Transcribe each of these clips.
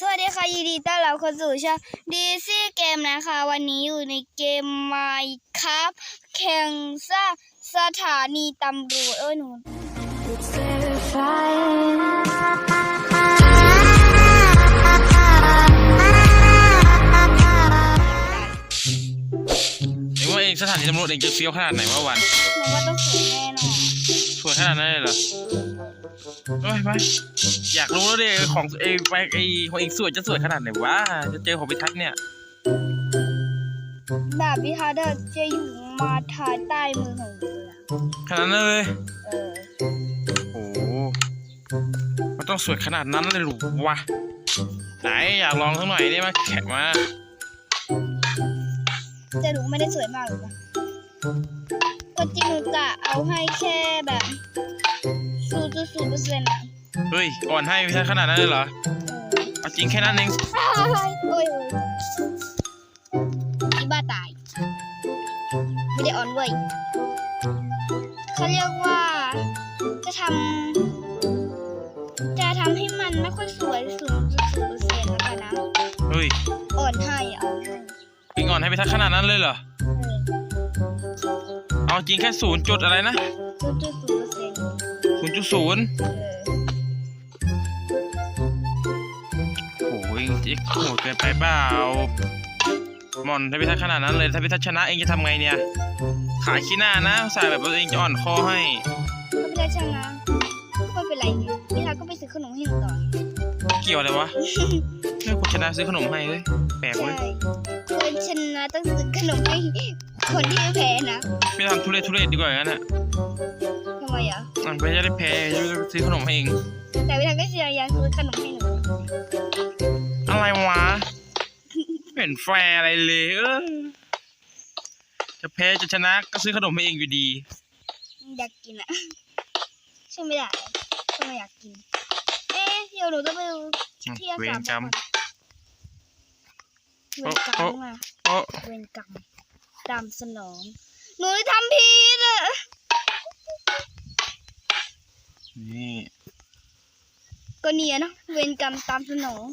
สวัสดีค่ะยินดีต้อนรับเข้าสู่ช่องดีซี่เกมนะคะ วันนี้อยู่ในเกมไมครับแข่งสร้างสถานีตำรวจเอ้ยหนู It's terrifying. เองว่าเองสถานีตำรวจเองจะเฟี้ยวขนาดไหนวะวันหนูว่าต้องสวยแน่นอนสวยขนาดนั้นเลยเหรอ ไปไปอยากรู้แล้วดิของเองไปไอของเองสวยจะสวยขนาดไหนวะจะเจอของพิทักษ์เนี่ยแบบพิธาเดอร์จะอยู่มาทายใต้มือของหนูเลยอะขนาดนั้นเลยเออโอ้โหมันต้องสวยขนาดนั้นเลยหรือวะไหนอยากลองสักหน่อยได้ไหมแขกมาแต่หนูไม่ได้สวยมากหรอกนะก็จริงหนูกะเอาให้แค่แบบ ศูนย์จุดศูนย์เปอร์เซ็นต์อะเฮ้ย อ่อนให้พิทักขนาดนั้นเลยเหรอเอาจริงแค่นั้นเองออโอ้ยอีบ้าตาย ไม่ได้ออนเว้ยเขาเรียกว่าจะทำจะทำให้มันไม่ค่อยสวยศูนย์จุดศูนย์เปอร์เซ็นต์แล้วกันนะเฮ้ย อ่อนให้อะเอาให้เองอ่อนให้พิทักขนาดนั้นเลยเหรอ เอาจริงแค่ศูนย์จุดอะไรนะศูนย์จุดศูนย์ ศูนย์จุดศูนย์เออโอ้ยเอ็กโหดเกินไปเปล่าหมอนถ้าพิทักษ์ขนาดนั้นเลยถ้าพิทักษ์ชนะเองจะทำไงเนี่ย ขายขี้หน้านะสายแบบว่าเองจะอ่อนคอให้ก็ไม่ได้ช่างนะไม่เป็นไรไงพี่ทาก็ไปซื้อขนมให้หนูต่อเกี่ยวอะไรวะเรื่องคนชนะซื้อขนมให้เว้ยแปลกใช่เว้ยคนชนะต้องซื้อขนมให้คนที่แพ้นะไม่ทำทุเรศทุเรศดีกว่าอย่างนั้นอะ ทำไมอะอะไปจะได้แพ้จะได้ซื้อขนมให้เอง แต่พี่ทาก็จะยังซื้อขนมให้หนูอะไรวะไม่เห็นแฟร์อะไรเลยเออจะแพ้จะชนะก็ซื้อขนมให้เองอยู่ดี อยากกินอะใช่ไม่ได้ก็ไม่อยากกิน เอ๊ะเดี๋ยวหนูต้องไปดูเที่ยวเวสารมกรรม เวรกรรมอะโอ้เวรกรรมตามสนอง หนูทำผิดอะ นี่ ก็เนี่ยเนาะเวรกรรมตามสนอง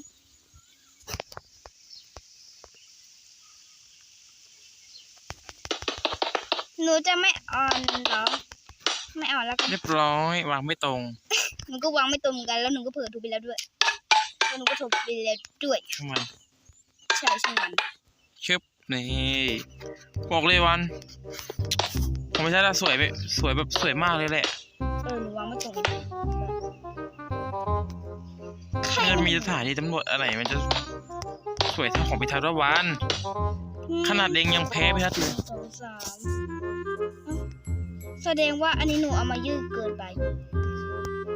หนูจะไม่อ่อนเหรอ ไม่อ่อนแล้วกันเรียบร้อยวางไม่ตรง หนูก็วางไม่ตรงเหมือนกันแล้วหนูก็เผลอถูกไปแล้วด้วยแล้วหนูก็ถูกไปแล้วด้วยช่างมันใช่ใช่มันชึบนี่บอกเลยวันผมไม่ใช่ละสวยไปสวยแบบสวยมากเลยแหละ ม่จะมีสถานีตำรวจอะไรมันจะสวยเท่าของพิทักษ์วันขนาดเองยังแพ้พิทักษ์เลยสองสามเอ้าแสดงว่าอันนี้หนูเอามายืดเกินไป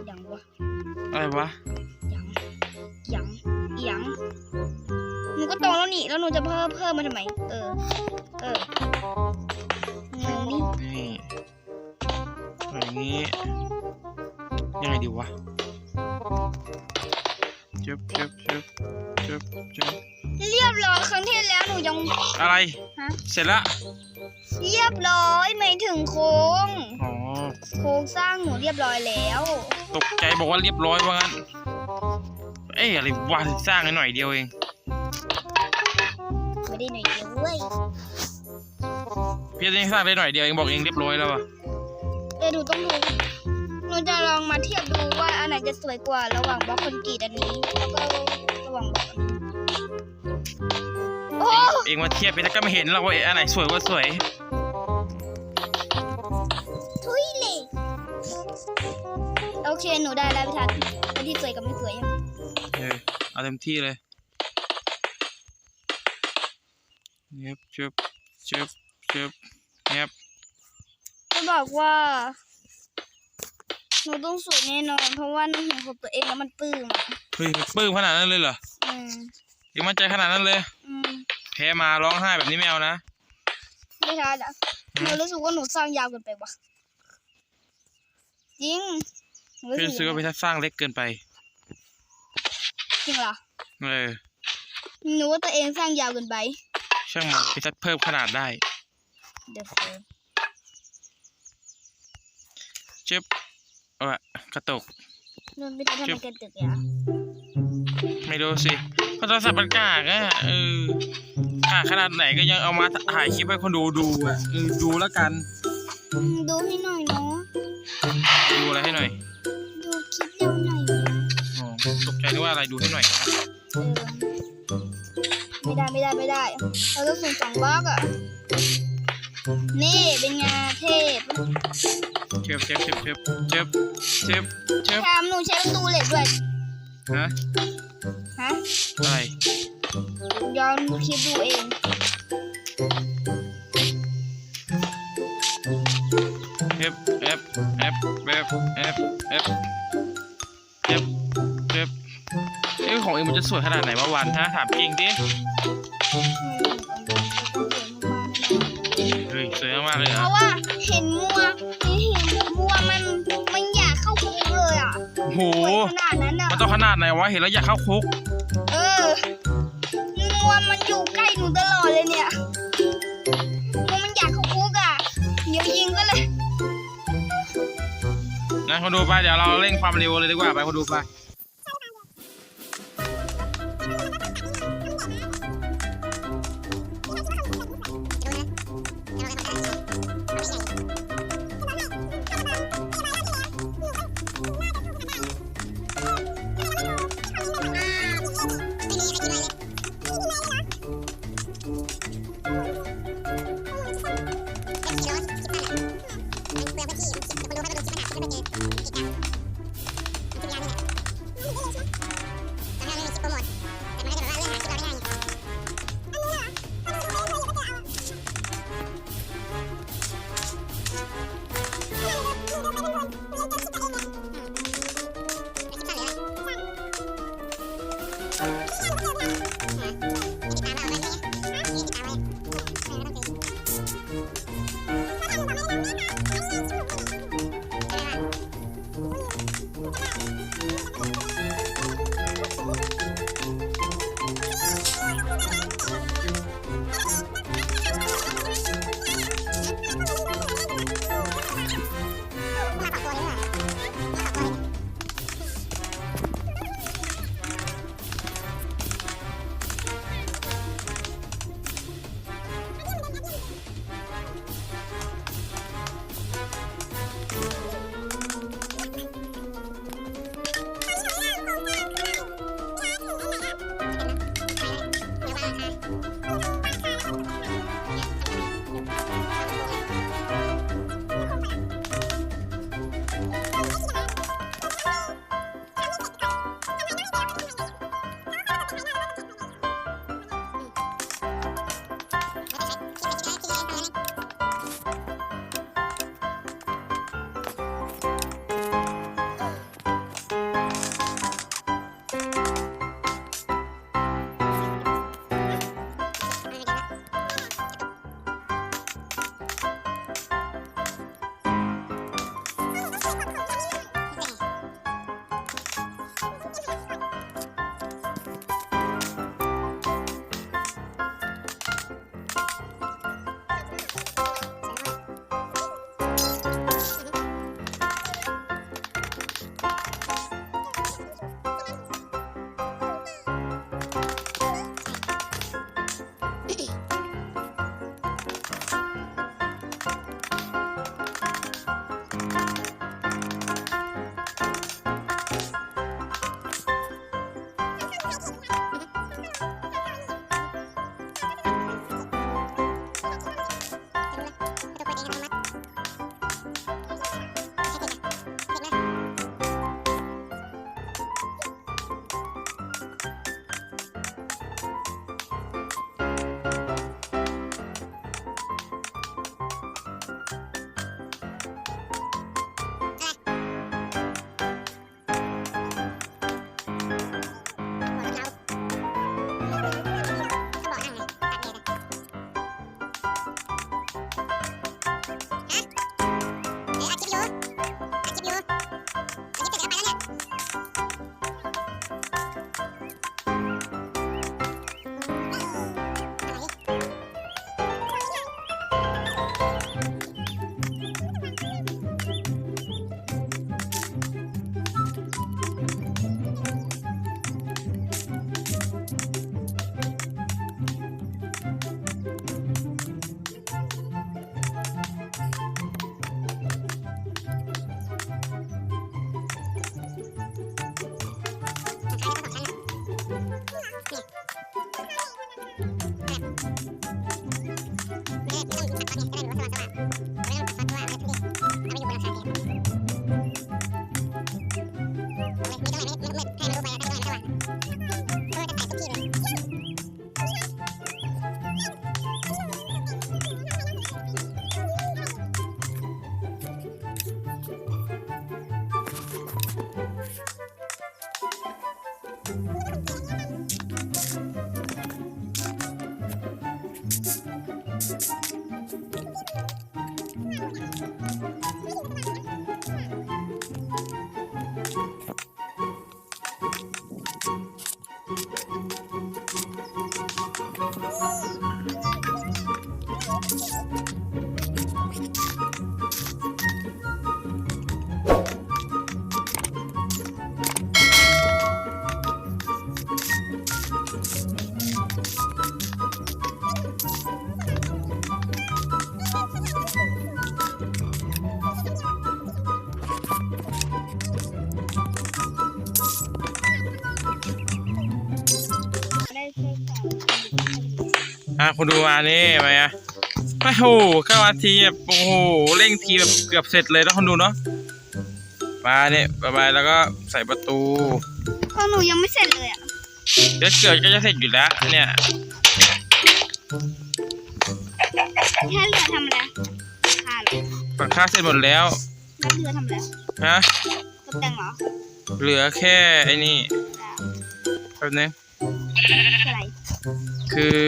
ยังวะอะไรวะยังยังยังหนูก็ตรงแล้วนี่แล้วหนูจะเพิ่มเพิ่มมาทำไมเออ เออหนูนี่นี่อย่างนี้ยังไงดีวะ จึ๊บจึ๊บจึ๊บจึ๊บจึ๊บเรียบร้อยครั้งที่แล้วหนูยัง อะไร ฮะ เสร็จละเรียบร้อยไม่ถึงโค้ง อ๋อโครงสร้างหนูเรียบร้อยแล้ว ตกใจบอกว่าเรียบร้อยว่างั้น เอ้ยอะไรวะสร้างให้หน่อยเดียวเอง ไม่ได้หน่อยเดียวเว้ยพี่ยังสร้างได้หน่อยเดียวเองบอกเองเรียบร้อยแล้วอะเดี๋ยวหนูต้องดูห นูจะลองมาเทียบดูว่าอันไหนจะสวยกว่าระหว่างบล็อกคอนกรีตอันนี้แล้วก็ระหว่างบล็อกอันนี้โอ้เองมาเทียบไปถ้าก็ไม่เห็นหรอกว่าอันไหนสวยกว่าสวย ทุยเลยโอเค หนูได้แล้วพี่ทัศน์อันที่สวยกับไม่สวยยังเออเอาเต็มที่เลยเงียบจึบจึบจึบเงียบจะบอกว่า หนูต้องสวยแน่นอน เพราะว่าหนูเห็นของตัวเองแล้วมันปลื้มอะเฮ้ยมันปลื้มขนาดนั้นเลยเหรออืมเองมั่นใจขนาดนั้นเลย อืมแพ้มาร้องไห้แบบนี้ไม่เอานะ ไม่ทัศน์อะหนูรู้สึกว่าหนูสร้างยาวเกินไปว่ะจริงหนูรู้พี่สึกซื้อว่าไปถ้าสร้างเล็กเกินไป จริงเหรอเออ หนูว่าตัวเองสร้างยาวเกินไปช่างมันพี่ทัดเพิ่มขนาดได้ เดี๋ยวจึบ เอาอะกระตกนู่นไม่ได้ทำเป็นกระตึกอะไม่รู้สิเพราะโทรศัพท์มันกากอะเอออ่าขนาดไหนก็ยังเอามาถ่ายคลิปให้คนดูดูอะเออดูแล้วกันอืมดูให้หน่อยเนาะดูอะไรให้หน่อย ดูคลิปเร็วหน่อยนะอ๋อตกใจนึกว่าอะไรดูให้หน่อยเออไม่ได้ไม่ได้ไม่ได้ เราต้องส่งสองบล็อกอะ นี่เป็นไงาเทพเชิบเชิบเชิบเชิบเชิบเชิบเชิบแถมหนูใช้ประตูเหล็กด้วย ฮะฮะอะไรย้อนคลิปดูเองเอฟเอฟเอฟเอฟเอฟเอฟเอฟเอฟเอ้ยของเองมันจะสวยขนาดไหนวะวันฮะถามจริงดิ โอ้โห ขนาดนั้นอะมันต้องขนาดไหนวะ เห็นแล้วอยากเข้าคุก เออมัวมันอยู่ใกล้หนูตลอดเลยเนี่ยมัวมันอยากเข้าคุกอะ เดี๋ยวยิงก็เลยงั้นคนดูไป เดี๋ยวเราเร่งความเร็วเลยดีกว่าไปคนดูไป ได้ อะคุณดูมานี่ไปอะโอ้โหเก้านาทีแบบโอ้โหเร่งทีแบบเกือบเสร็จเลยนะคุณดูเนาะมาเนี่ยไปๆแล้วก็ใส่ประตูของหนูยังไม่เสร็จเลยอะเดี๋ยวเกิดก็จะเสร็จอยู่แล้วเนี่ยแค่เรือทำอะไรขาเหรอฝังค่าเสร็จหมดแล้วแล้วเรือทำอะไรฮะตกแต่งเหรอเหลือแค่ไอ้นี่แป๊บนึงคืออะไร คือ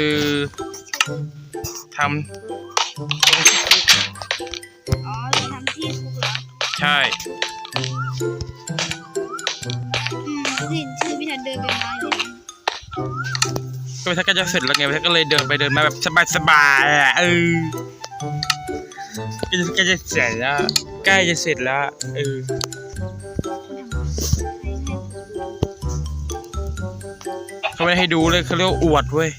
ทำตรงที่คุกอ๋อเรือทำที่คุกเหรอใช่อืมสิชื่อพี่ทันเดินไปมาอยู่นะก็พี่ทักก็จะเสร็จแล้วไงพี่ทักก็เลยเดินไปเดินมาแบบสบายๆอะเออก็จะก็จะเสร็จแล้วใกล้จะเสร็จแล้วเออเขาไม่ได้ให้ดูเลยเขาเรียกว่าอวดเว้ย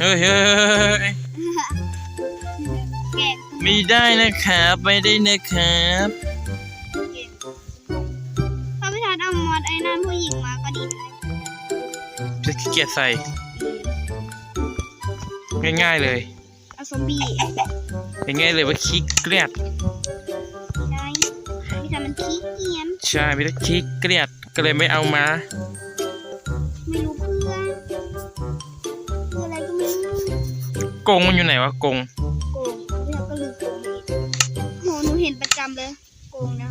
เฮ้ยเฮ้ยเฮ้ยแกะไม่ได้นะครับ ไม่ได้นะครับเกมถ้าพี่ทันเอามอดไอ้นั่นผู้หญิงมาก็ดีนะจะขี้เกียจใส่ ง่ายๆเลยเอาซอมบี้ง่ายๆเลยว่าขี้เกลียดได้พี่ทันมันขี้เกียจใช่พี่ทักขี้เกลียดก็เลยไม่เอามา กงมันอยู่ไหนวะกงโกงพี่ทันก็ลืมโกงอีกโหหนูเห็นประจำเลยโกงนะ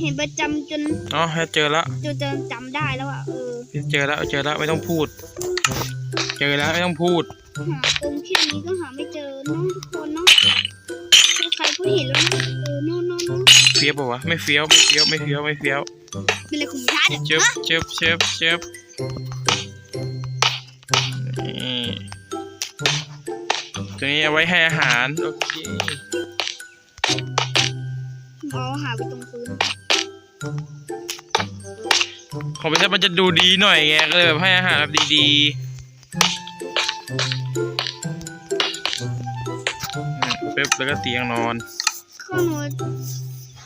เห็นประจำจนอ๋อเจอแล้วจนจนจำได้แล้วอะเออเจอแล้วเจอแล้วไม่ต้องพูด เจอแล้วไม่ต้องพูด หาโกงแค่นี้ก็หาไม่เจอเน้องทุกคนเนาะใครก็เห็นแล้วนะเออโน่นโน่นโน่นเฟี้ยวปะวะไม่เฟี้ยวไม่เฟี้ยวไม่เฟี้ยวไม่เฟี้ยวเป็นอะไรของพี่ทันเจ็บฮะ เจ็บเจ็บเจ็บ ตัวนี้เอาไว้ให้อาหาร โอเคอ๋อหาไปตรงพื้นของพี่ทัศน์มันจะดูดีหน่อยไงก็เลยแบบให้อาหารแบบดีๆอืมปึ๊บแล้วก็เตียงนอนข้อหนู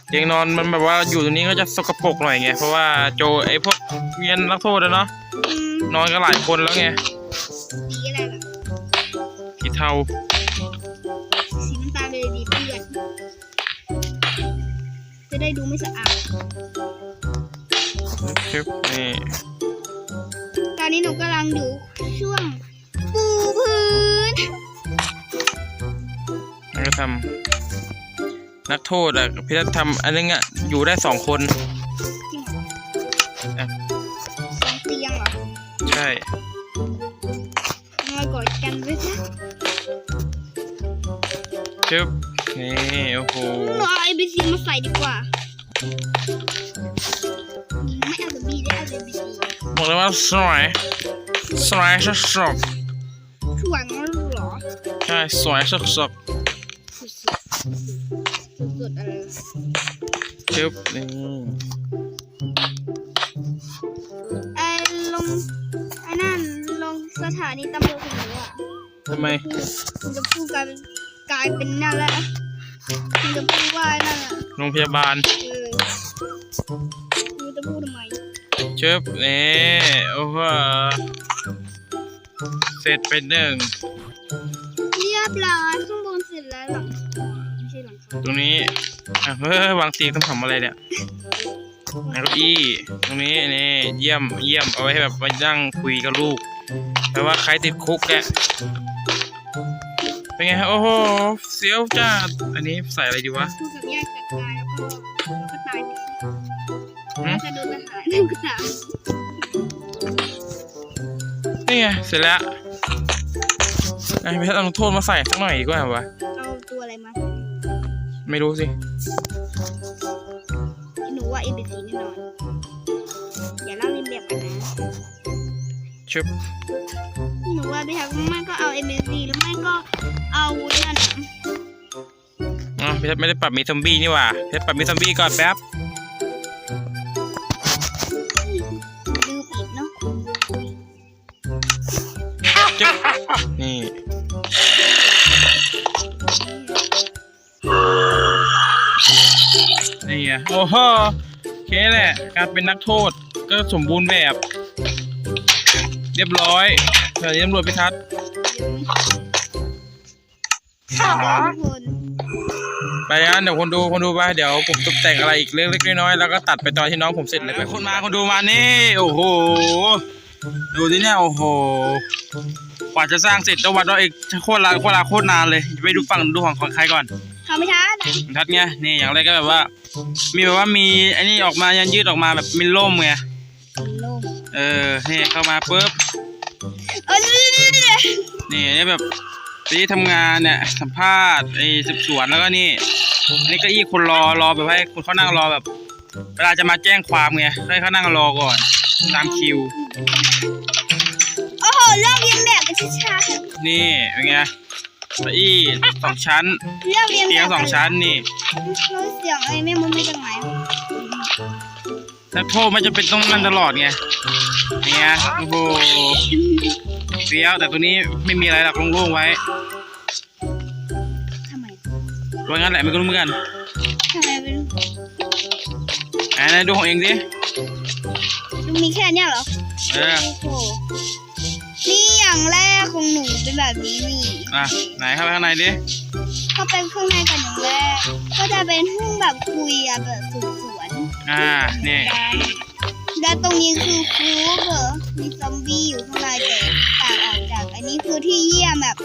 เตียงนอนมันแบบว่าอยู่ตรงนี้ก็จะสกปรกหน่อยไงเพราะว่าโจไอ้พวกเงียนนักโทษอะเนาะอืมนอนกันหลายคนแล้วไง ทาสีน้ำตาลเลยดีเปื้อนจะได้ดูไม่สะอาดปึ๊บนี่ตอนนี้หนูกำลังอยู่ช่วงปูพื้น แล้วก็ทำนักโทษอะพี่ทัศน์ทำอันนึงอะอยู่ได้สองคน ดีกว่า ไม่เอาแบบบีได้เอา ABC บอกเลยว่าสวยสวยสุดช่วงนั้นเหรอๆใช่สวยสุดสุดๆสุดๆอะไรๆปึ๊บนี่ไอ้ลงไอ้นั่นลงสถานีตำรวจของหนูอะทำไมมันจะพูดกลายเป็นกลายเป็นนั่นแล้ว มันจะพูดว่านั่นอะโรงพยาบาล เออมันจะพูดทำไมเชิบนี่โอ้โหเสร็จไปหนึ่ง เรียบร้อยข้างบนเสร็จแล้วหลังคาไม่ใช่หลังคาตรงนี้อะเฮ้ยวางเตียงต้องทำอะไรเนี่ยเก้าอี้ตรงนี้นี่เยี่ยมเยี่ยมเอาไว้ให้แบบมานั่งคุยกับลูกแปลว่าใครติดคุกแก เป็นไงโอ้โหเสียวจ้าอันนี้ใส่อะไรดีวะพูดกับแยกจากตายแล้วก็แล้วก็ตายไปหืมน่าจะโดนทหารนั่นก็ตามนี่ไงเสร็จแล้วไอ้เพชรเอาโทษมาใส่สักหน่อยดีกว่าวะเอาตัวอะไรมา ไม่รู้สิ หนูว่าเอ็นบีซีแน่นอนอย่าเล่าเรียนแบบกันนะชึบหนูว่าไปทางไม่ก็เอาเอ็นบีซีหรือไม่ก็ เอานั่นน่ะอ๋อเพชรไม่ได้ปรับมีซอมบี้นี่หว่าเพชรปรับมีซอมบี้ก่อนแป๊บลืมอีกเนาะจึ๊บนี่นี่ไงโอ้โหโอเคแหละการเป็นนักโทษก็สมบูรณ์แบบ เรียบร้อยสถานีตำรวจพิทัศน์ ทุกคนไปงั้นเดี๋ยวคนดูคนดูไปเดี๋ยวผมตกแต่งอะไรอีกเล็กๆน้อยๆแล้วก็ตัดไปตอนที่น้องผมเสร็จเลยไปคนมาคนดูมานี่ โอ้โห ดูดิเนี่ยโอ้โหกว่าจะสร้างเสร็จต้องวัดว่าอีกโคตรลาโคตรลาโคตรนานเลยไปดูฝั่งดูของของใครก่อนทำไม่ทันของทัดไงนี่อย่างแรกก็แบบว่า มีแบบว่ามีไอ้นี่ออกมายันยืดออกมาแบบมีร่มไงโล่งเออนี่เข้ามาปุ๊บเออนี่นี่นี่นี่อันนี้แบบ ไปที่ทำงานเนี่ยสัมภาษณ์ไอ้สืบสวนแล้วก็นี่อันนี้เก็อี้คนรอรอแบบให้คนเขานั่งรอแบบ เวลาจะมาแจ้งความไงให้เขานั่งรอก่อน ตามคิว โอ้โหเลิกเรียนแบบกันช้านี่เป็นไงเก้าอี้สองชั้นๆเลิกเรียนแบบเตียงสองชั้นนี่แล้วเสียงไอ้แม่มุมไม่จากไหนนักโทษไม่จำเป็นต้องนั่นตลอดไงนี่ไงโอ้โห เฟี้ยวแต่ตัวนี้ไม่มีอะไรหรอกโล่งๆไว้ทำไมไว้งั้นแหละไม่ก็รู้เหมือนกันทำไมเป็นอ่าไหนดูของเองสิมันมีแค่เนี้ยเหรอเออโอ้โหนี่อย่างแรกของหนูเป็นแบบนี้นี่อะไหนเข้าไปข้างในดิเข้าไปข้างในกันอย่างแรกก็จะเป็นห้องแบบคุยอะแบบสืบสวนอ่านี่กันแล้วตรงนี้คือคูเบอร์มีซอมบี้อยู่ข้างในแต่ต่าง ออกจากอันนี้คือที่เยี่ยมแบบ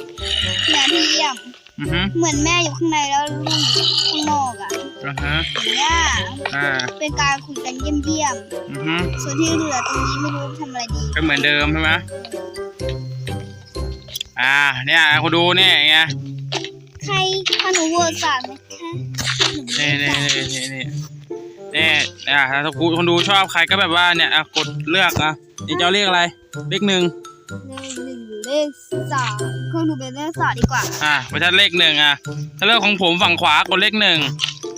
เนี่ยที่เยี่ยม อือฮึเหมือนแม่อยู่ข้างในแล้วลูกอยู่ข้างนอกอะอ่าฮะอย่างเนี่ยอ่าเป็นการคุยกันเยี่ยมเยี่ยมอือฮึๆส่วนที่เหลือตรงนี้ไม่รู้ทำอะไรดีก็เหมือนเดิมใช่ไหมอ่า เนี่ยคุณดูเนี่ยไงใครพาหนูโหวตสามไหมคะนี่นี่นี่นี่นี่นี่อ่าถ้าคุณคนดูชอบใครก็แบบว่าเนี่ยอะกดเลือกอะนี่จะเอาเลขอะไรเลขหนึ่งเลขหนึ่งหรือ เลขสามเครื่องดูเป็นเลขสามดีกว่า อ่าไม่ใช่เลขหนึ่งอะ ถ้าเลือกของผมฝั่งขวากดเลขหนึ่ง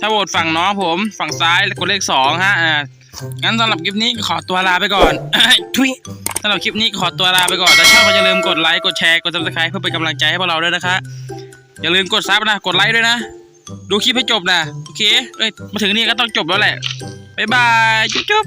ถ้าโหวตฝั่งน้องผมฝั่งซ้ายกดเลขสองฮะ อ่า งั้นสำหรับคลิปนี้ขอตัวลาไปก่อน ทุยสำหรับคลิปนี้ขอตัวลาไปก่อน ถ้าชอบก็อย่าลืมกดไลค์ กดแชร์ กดซับสไครต์เพื่อเป็นกำลังใจให้พวกเราด้วยนะคะ อย่าลืมกดซับนะ กดไลค์ด้วยนะ ดูคลิปให้จบนะ โอเค เอ้ย มาถึงนี่ก็ต้องจบแล้วแหละบ๊ายบาย จุ๊บจุ๊บ